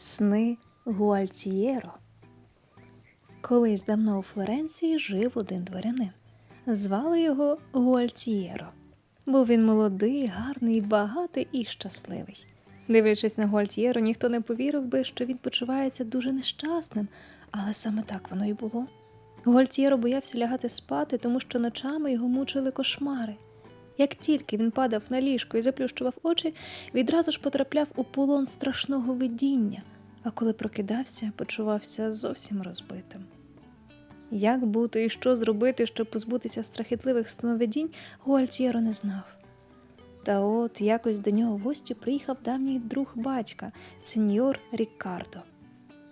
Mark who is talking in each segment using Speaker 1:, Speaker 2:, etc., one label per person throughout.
Speaker 1: Сни Гуальтієро. Колись давно у Флоренції жив один дворянин. Звали його Гуальтієро. Був він молодий, гарний, багатий і щасливий. Дивлячись на Гуальтієро, ніхто не повірив би, що він почувається дуже нещасним, але саме так воно і було. Гуальтієро боявся лягати спати, тому що ночами його мучили кошмари. Як тільки він падав на ліжко і заплющував очі, відразу ж потрапляв у полон страшного видіння, а коли прокидався, почувався зовсім розбитим. Як бути і що зробити, щоб позбутися страхітливих сновидінь, Гуальтєро не знав. Та от якось до нього в гості приїхав давній друг батька, сеньор Ріккардо.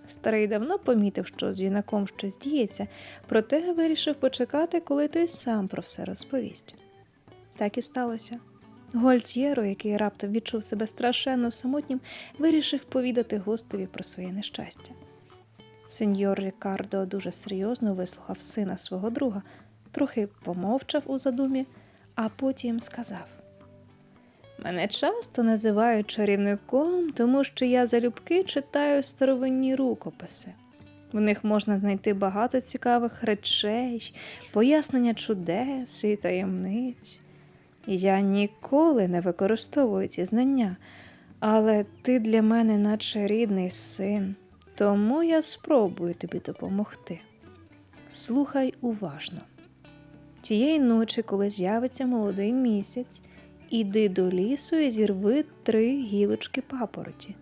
Speaker 1: Старий давно помітив, що з юнаком щось діється, проте вирішив почекати, коли той сам про все розповість. Так і сталося. Гуальтєро, який раптом відчув себе страшенно самотнім, вирішив повідати гостеві про своє нещастя. Сеньор Рікардо дуже серйозно вислухав сина свого друга, трохи помовчав у задумі, а потім сказав: Мене часто називають чарівником, тому що я залюбки читаю старовинні рукописи. В них можна знайти багато цікавих речей, пояснення чудес і таємниць. Я ніколи не використовую ці знання, але ти для мене наче рідний син, тому я спробую тобі допомогти. Слухай уважно. Тієї ночі, коли з'явиться молодий місяць, іди до лісу і зірви три гілочки папороті.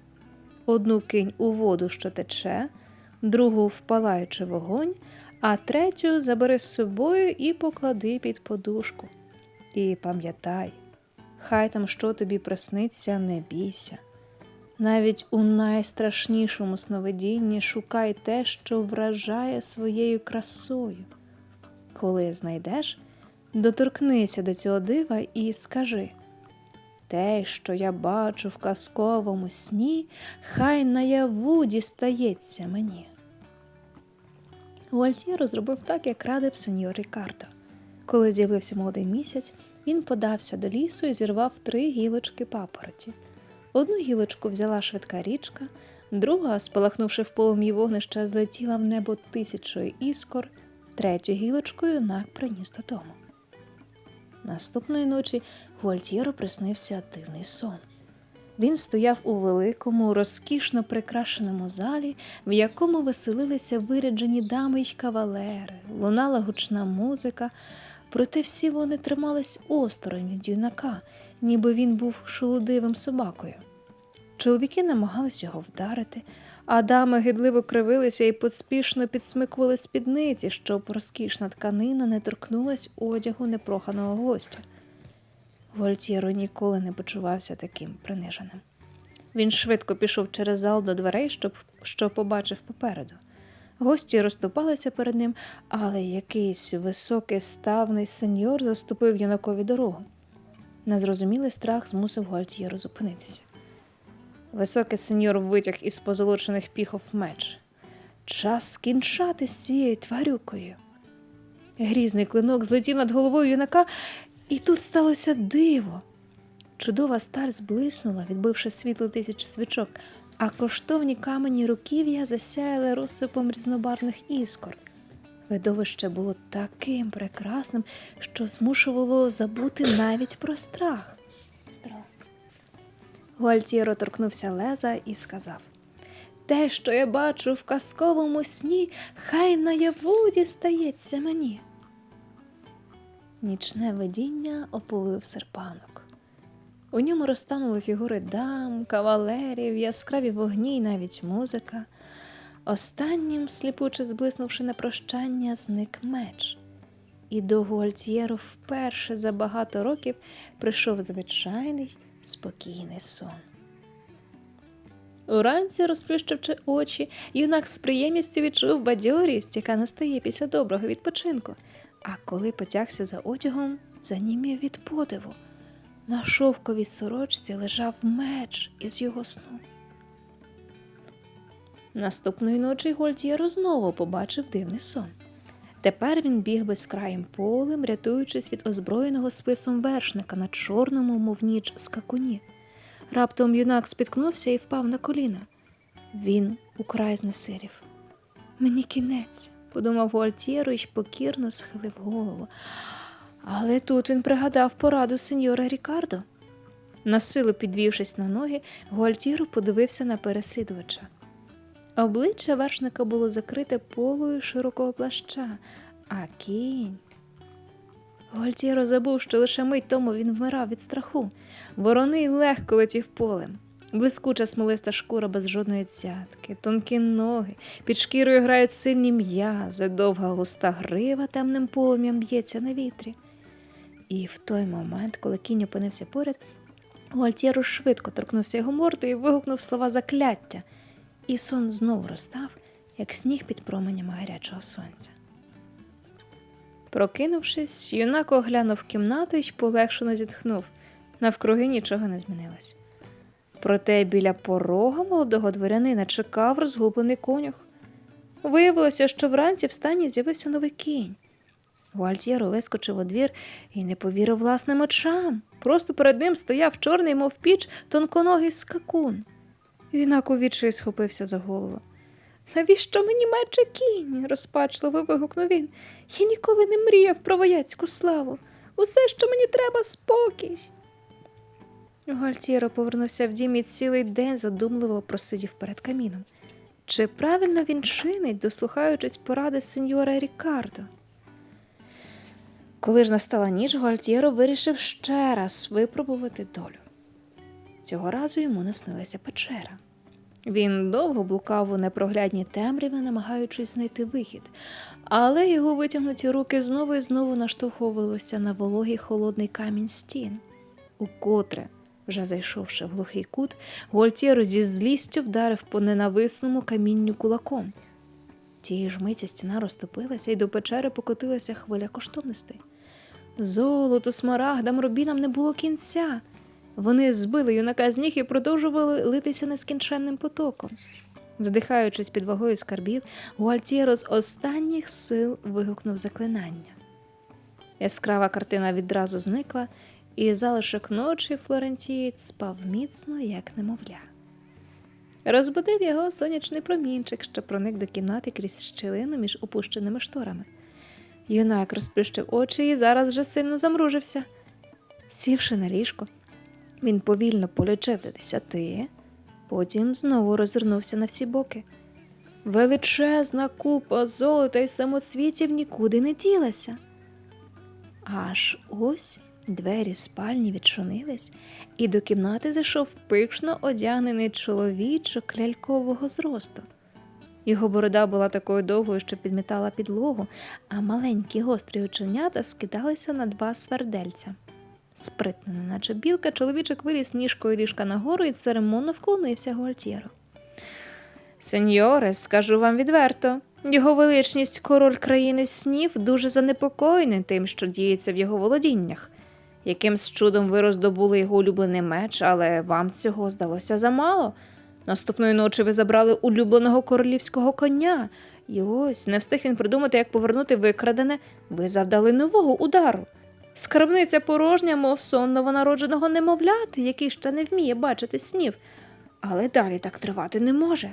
Speaker 1: Одну кинь у воду, що тече, другу впалаючи вогонь, а третю забери з собою і поклади під подушку. І пам'ятай, хай там що тобі присниться, не бійся. Навіть у найстрашнішому сновидінні шукай те, що вражає своєю красою. Коли знайдеш, доторкнися до цього дива і скажи те, що я бачу в казковому сні, хай наяву дістається мені. Гуальтєро зробив так, як радив сеньор Рікардо. Коли з'явився молодий місяць, він подався до лісу і зірвав три гілочки папороті. Одну гілочку взяла швидка річка, друга, спалахнувши в полум'ї вогнища, злетіла в небо тисячою іскор, третю гілочку юнак приніс додому. Наступної ночі Гуальтєро приснився дивний сон. Він стояв у великому, розкішно прикрашеному залі, в якому веселилися виряджені дами й кавалери, лунала гучна музика, проте всі вони тримались осторонь від юнака, ніби він був шолудивим собакою. Чоловіки намагались його вдарити, а дами гидливо кривилися і поспішно підсмикували спідниці, щоб розкішна тканина не торкнулась одягу непроханого гостя. Вольтєро ніколи не почувався таким приниженим. Він швидко пішов через зал до дверей, щоб що побачив попереду. Гості розступалися перед ним, але якийсь високий ставний сеньор заступив юнакові дорогу. Незрозумілий страх змусив Гуальтєро зупинитися. Високий сеньор витяг із позолочених піхов меч. Час скінчати з цією тварюкою. Грізний клинок злетів над головою юнака, і тут сталося диво. Чудова сталь зблиснула, відбивши світло тисяч свічок, а коштовні камені руків'я засяяли розсипом різнобарвних іскор. Видовище було таким прекрасним, що змушувало забути навіть про страх. Страх. Гуальтєро торкнувся леза і сказав Те, що я бачу в казковому сні, хай наяву дістається мені. Нічне видіння оповив серпанок. У ньому розтанули фігури дам, кавалерів, яскраві вогні й навіть музика. Останнім, сліпуче зблиснувши на прощання, зник меч. І до Гуальтєру вперше за багато років прийшов звичайний спокійний сон. Уранці, розплющивши очі, юнак з приємністю відчув бадьорість, яка настає після доброго відпочинку. А коли потягся за одягом, занімів від подиву. На шовковій сорочці лежав меч із його сну. Наступної ночі Гольдєро знову побачив дивний сон. Тепер він біг безкраїм полем, рятуючись від озброєного списом вершника на чорному, мов ніч, скакуні. Раптом юнак спіткнувся і впав на коліна. Він украй знесирів. Мені кінець, подумав Гуальтєро і покірно схилив голову. Але тут він пригадав пораду сеньора Рікардо. Насилу підвівшись на ноги, Гуальтєро подивився на переслідувача. Обличчя вершника було закрите полою широкого плаща, а кінь. Гуальтєро забув, що лише мить тому він вмирав від страху. Вороний легко летів полем. Блискуча смолиста шкура без жодної цятки, тонкі ноги, під шкірою грають сильні м'язи, довга густа грива темним полум'ям б'ється на вітрі. І в той момент, коли кінь опинився поряд, Гуальтєро швидко торкнувся його морди і вигукнув слова закляття. І сон знову розстав, як сніг під променями гарячого сонця. Прокинувшись, юнак оглянув кімнату й полегшено зітхнув. Навкруги нічого не змінилось. Проте біля порога молодого дворянина чекав розгублений конюх. Виявилося, що вранці в стані з'явився новий кінь. Гуальтєро вискочив у двір і не повірив власним очам. Просто перед ним стояв чорний, мов піч, тонконогий скакун. Юнак у відчаї схопився за голову. Навіщо мені мече кінь? розпачливо вигукнув він. Я ніколи не мріяв про вояцьку славу. Усе, що мені треба, спокій. Гальтєро повернувся в дім і цілий день задумливо просидів перед каміном. Чи правильно він чинить, дослухаючись поради сеньора Рікардо? Коли ж настала ніч, Гуальтєро вирішив ще раз випробувати долю. Цього разу йому наснилася печера. Він довго блукав у непроглядній темряві, намагаючись знайти вихід, але його витягнуті руки знову і знову наштовхувалися на вологий холодний камінь стін. Укотре, вже зайшовши в глухий кут, Гуальтєро зі злістю вдарив по ненависному камінню кулаком. Тієї ж миті стіна розтопилася, і до печери покотилася хвиля коштовностей. Золоту, смарагдам, рубінам не було кінця. Вони збили юнака з ніг і продовжували литися нескінченним потоком. Задихаючись під вагою скарбів, Гуальтєро з останніх сил вигукнув заклинання. Яскрава картина відразу зникла, і залишок ночі Флорентієць спав міцно, як немовля. Розбудив його сонячний промінчик, що проник до кімнати крізь щілину між опущеними шторами. Юнак розплющив очі і зараз вже сильно замружився. Сівши на ліжко, він повільно полічив до десяти, потім знову розвернувся на всі боки. Величезна купа золота й самоцвітів нікуди не ділася. Аж ось двері спальні відчинились, і до кімнати зайшов пишно одягнений чоловічок лялькового зросту. Його борода була такою довгою, що підмітала підлогу, а маленькі гострі оченята скидалися на два свердельця. Спритно, наче білка, чоловічок виліз ніжкою ліжка нагору і церемонно вклонився Гуальтєру. Сеньоре, скажу вам відверто, його величність король країни снів дуже занепокоєний тим, що діється в його володіннях. Якимсь чудом ви роздобули його улюблений меч, але вам цього здалося замало. Наступної ночі ви забрали улюбленого королівського коня, і ось не встиг він придумати, як повернути викрадене, ви завдали нового удару. Скарбниця порожня, мов сон новонародженого немовляти, який ще не вміє бачити снів, але далі так тривати не може.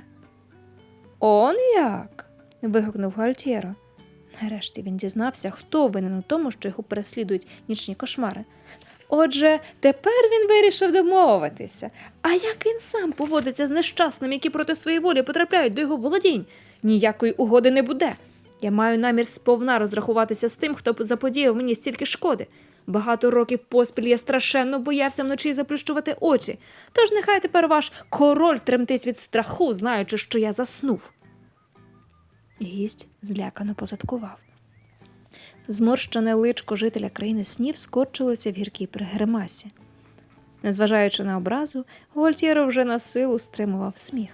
Speaker 1: Он як? вигукнув Гальтєро. Нарешті він дізнався, хто винен у тому, що його переслідують нічні кошмари. Отже, тепер він вирішив домовитися. А як він сам поводиться з нещасними, які проти своєї волі потрапляють до його володінь? Ніякої угоди не буде. Я маю намір сповна розрахуватися з тим, хто заподіяв мені стільки шкоди. Багато років поспіль я страшенно боявся вночі заплющувати очі. Тож нехай тепер ваш король тремтить від страху, знаючи, що я заснув. Гість злякано позадкував. Зморщене личко жителя країни снів скорчилося в гіркій пригримасі. Незважаючи на образу, Гольтєро вже на силу стримував сміх.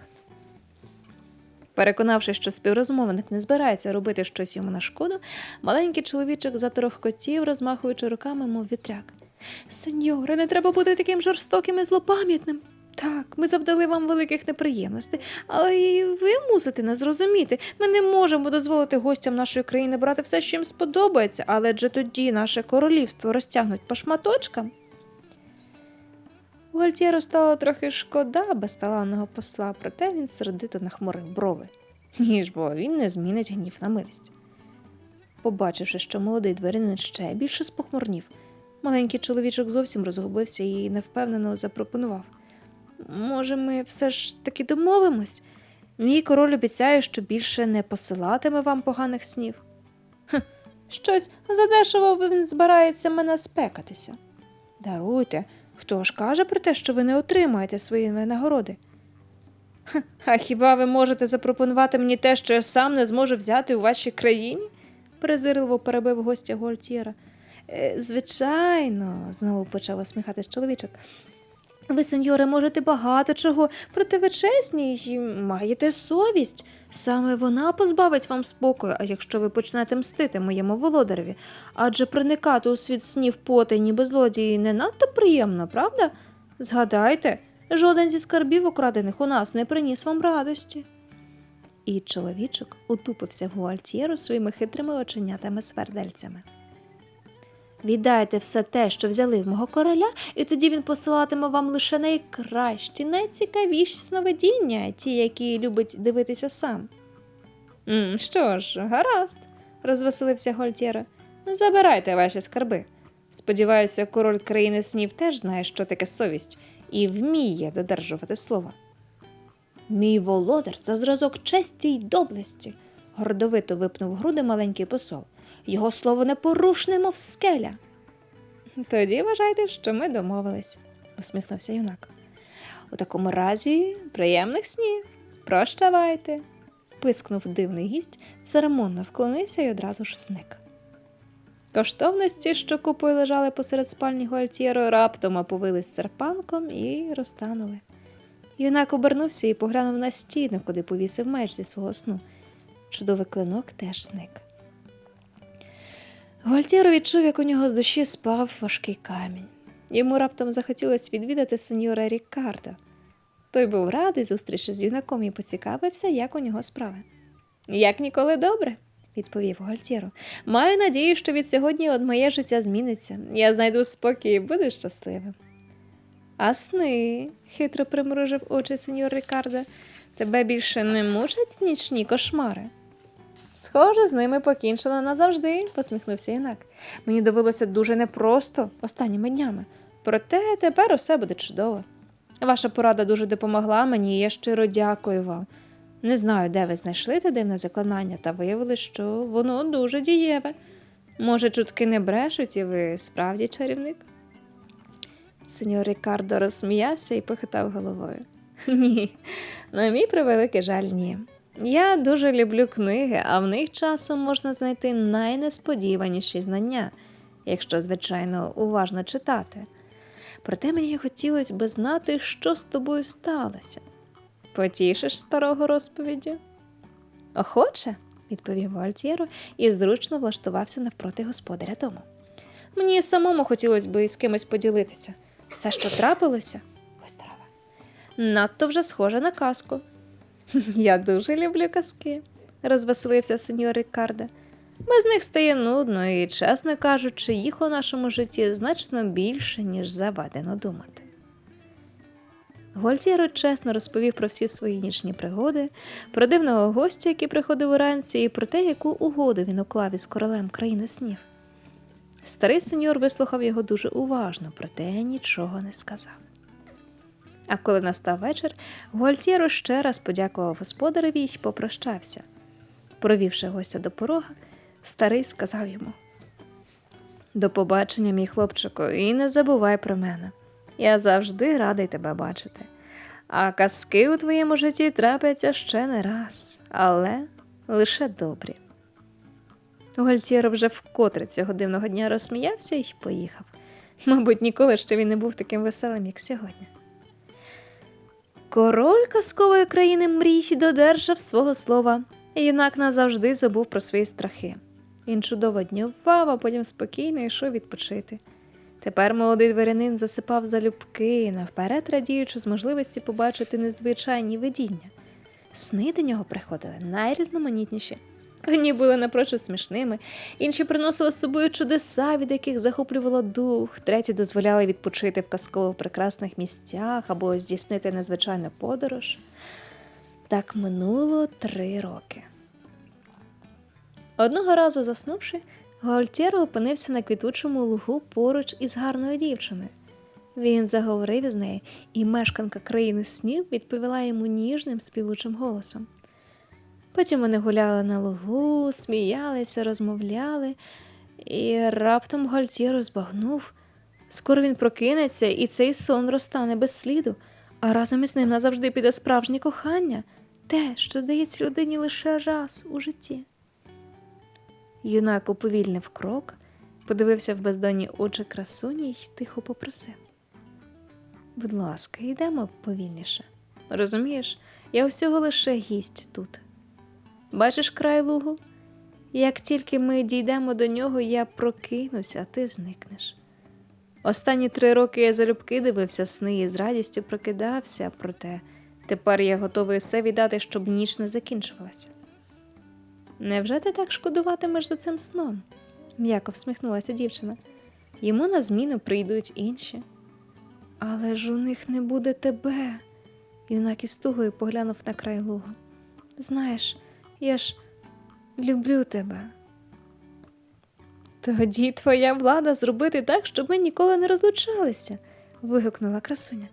Speaker 1: Переконавши, що співрозмовник не збирається робити щось йому на шкоду, маленький чоловічок заторохкотів, розмахуючи руками, мов вітряк. Сеньоре, не треба бути таким жорстоким і злопам'ятним. Так, ми завдали вам великих неприємностей, але і ви мусите нас зрозуміти. Ми не можемо дозволити гостям нашої країни брати все, що їм сподобається, але адже тоді наше королівство розтягнуть по шматочкам. Гуальтєру стало трохи шкода безталанного посла, проте він сердито нахмурив брови. Ніж бо він не змінить гнів на милість. Побачивши, що молодий дворянин ще більше спохмурнів, маленький чоловічок зовсім розгубився і невпевнено запропонував. Може, ми все ж таки домовимось? Мій король обіцяє, що більше не посилатиме вам поганих снів. Хм, щось задешево він збирається мене спекатися. Даруйте, хто ж каже про те, що ви не отримаєте свої винагороди? Хм, А хіба ви можете запропонувати мені те, що я сам не зможу взяти у вашій країні? презирливо перебив гостя Гуальтєра. «Е, Звичайно, знову почав усміхатись чоловічок. Ви, сеньоре, можете багато чого, проте ви чесні й маєте совість. Саме вона позбавить вам спокою, а якщо ви почнете мстити моєму володареві, адже проникати у світ снів поти, ніби злодії, не надто приємно, правда? Згадайте, жоден зі скарбів, украдених у нас, не приніс вам радості. І чоловічок утупився в Гуальтєру своїми хитрими оченятами свердельцями. Віддайте все те, що взяли в мого короля, і тоді він посилатиме вам лише найкращі, найцікавіші сновидіння, ті, які любить дивитися сам. «М, що ж, гаразд, розвеселився Гольтєра. Забирайте ваші скарби. Сподіваюся, король країни снів теж знає, що таке совість, і вміє додержувати слова. Мій володар це зразок честі й доблесті, гордовито випнув груди маленький посол. Його слово непорушне, мов скеля. Тоді вважайте, що ми домовились, усміхнувся юнак. У такому разі приємних снів. Прощавайте. пискнув дивний гість, церемонно вклонився і одразу ж зник. Коштовності, що купою лежали посеред спальні Гуальтєро, раптом оповились серпанком і розтанули. Юнак обернувся і поглянув на стіну, куди повісив меч зі свого сну. Чудовий клинок теж зник. Гуальтєро відчув, як у нього з душі спав важкий камінь. Йому раптом захотілося відвідати сеньора Рікардо. Той був радий зустрічі з юнаком і поцікавився, як у нього справи. Як ніколи добре, відповів Гуальтєро. Маю надію, що від сьогодні от моє життя зміниться. Я знайду спокій і буду щасливим. А сни, хитро примружив очі сеньор Рікардо, тебе більше не мучать нічні кошмари. Схоже, з ними покінчено назавжди, посміхнувся юнак. Мені довелося дуже непросто останніми днями. Проте тепер усе буде чудово. Ваша порада дуже допомогла мені, і я щиро дякую вам. Не знаю, де ви знайшли те дивне заклинання, та виявили, що воно дуже дієве. Може, чутки не брешуть, і ви справді чарівник? Сеньор Рікардо розсміявся і похитав головою. Ні, на мій превеликий жаль, ні. Я дуже люблю книги, а в них часом можна знайти найнесподіваніші знання, якщо, звичайно, уважно читати. Проте мені хотілося би знати, що з тобою сталося. Потішиш старого розповіддю? Охоче, відповів Вальтєро і зручно влаштувався навпроти господаря дому. Мені самому хотілося б із кимось поділитися. Все, що трапилося. Надто вже схоже на казку. Я дуже люблю казки, розвеселився сеньор Рікардо. Без них стає нудно і, чесно кажучи, їх у нашому житті значно більше, ніж заведено думати. Гольтєро чесно розповів про всі свої нічні пригоди, про дивного гостя, який приходив уранці, і про те, яку угоду він уклав із королем країни снів. Старий сеньор вислухав його дуже уважно, проте нічого не сказав. А коли настав вечір, Гуальтєро ще раз подякував господареві й попрощався. Провівши гостя до порога, старий сказав йому: До побачення, мій хлопчику, і не забувай про мене. Я завжди радий тебе бачити. А казки у твоєму житті трапляться ще не раз, але лише добрі. Гуальтєро вже вкотре цього дивного дня розсміявся і поїхав. Мабуть, ніколи ще він не був таким веселим, як сьогодні. Король казкової країни мрій додержав свого слова, і юнак назавжди забув про свої страхи. Він чудово днював, а потім спокійно йшов відпочити. Тепер молодий дворянин засипав залюбки, навперед радіючи з можливості побачити незвичайні видіння. Сни до нього приходили найрізноманітніші. Одні були напрочуд смішними, інші приносили з собою чудеса, від яких захоплювало дух, треті дозволяли відпочити в казково прекрасних місцях або здійснити незвичайну подорож. Так минуло три роки. Одного разу заснувши, Гуальтєро опинився на квітучому лугу поруч із гарною дівчиною. Він заговорив із нею, і мешканка країни снів відповіла йому ніжним співучим голосом. Потім вони гуляли на лугу, сміялися, розмовляли, і раптом Гальтєро збагнув. Скоро він прокинеться, і цей сон розтане без сліду, а разом із ним назавжди піде справжнє кохання, те, що дається людині лише раз у житті. Юнак уповільнив крок, подивився в бездонні очі красуні й тихо попросив. Будь ласка, йдемо повільніше. Розумієш, я всього лише гість тут. Бачиш край лугу? Як тільки ми дійдемо до нього, я прокинуся, а ти зникнеш. Останні три роки я залюбки дивився сни і з радістю прокидався, проте тепер я готовий все віддати, щоб ніч не закінчувалася. Невже ти так шкодуватимеш за цим сном? м'яко всміхнулася дівчина. Йому на зміну прийдуть інші. Але ж у них не буде тебе. Юнак із тугою поглянув на край лугу. Знаєш, я ж люблю тебе. Тоді твоя влада зробити так, щоб ми ніколи не розлучалися, вигукнула красуня.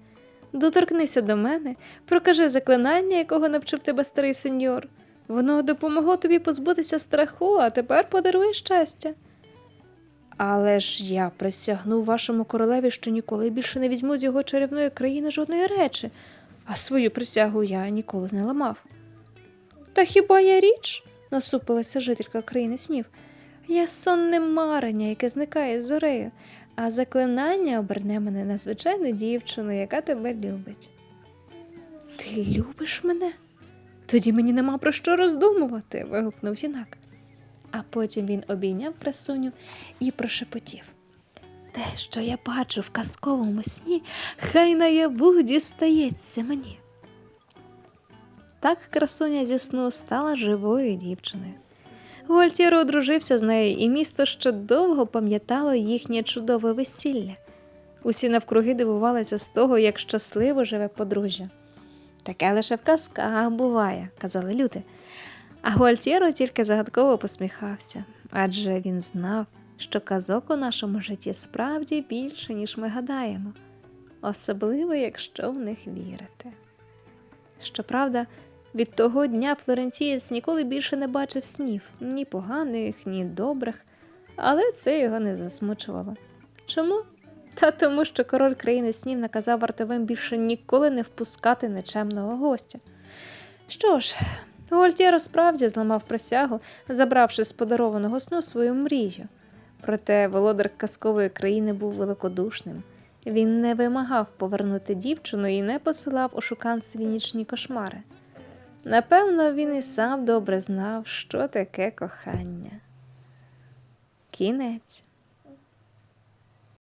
Speaker 1: Доторкнися до мене, прокажи заклинання, якого навчив тебе старий сеньор. Воно допомогло тобі позбутися страху, а тепер подарує щастя. Але ж я присягнув вашому королеві, що ніколи більше не візьму з його чарівної країни жодної речі, а свою присягу я ніколи не ламав. Та хіба я річ? насупилася жителька країни снів. Я сонне марення, яке зникає зорею, а заклинання оберне мене на звичайну дівчину, яка тебе любить. Ти любиш мене? Тоді мені нема про що роздумувати, вигукнув юнак. А потім він обійняв красуню і прошепотів. Те, що я бачу в казковому сні, хай наяву дістається мені. Так красуня зі сну стала живою дівчиною. Гуальтєро одружився з нею, і місто ще довго пам'ятало їхнє чудове весілля. Усі навкруги дивувалися з того, як щасливо живе подружжя. Таке лише в казках буває, казали люди. А Гуальтєро тільки загадково посміхався, адже він знав, що казок у нашому житті справді більше, ніж ми гадаємо, особливо, якщо в них вірити. Щоправда, від того дня Флорентієць ніколи більше не бачив снів ні поганих, ні добрих, але це його не засмучувало. Чому? Та тому, що король країни снів наказав вартовим більше ніколи не впускати нечемного гостя. Що ж, Гольтєро справді зламав присягу, забравши з подарованого сну свою мрію. Проте володар казкової країни був великодушним. Він не вимагав повернути дівчину і не посилав ошуканцеві нічні кошмари. Напевно, він і сам добре знав, що таке кохання. Кінець.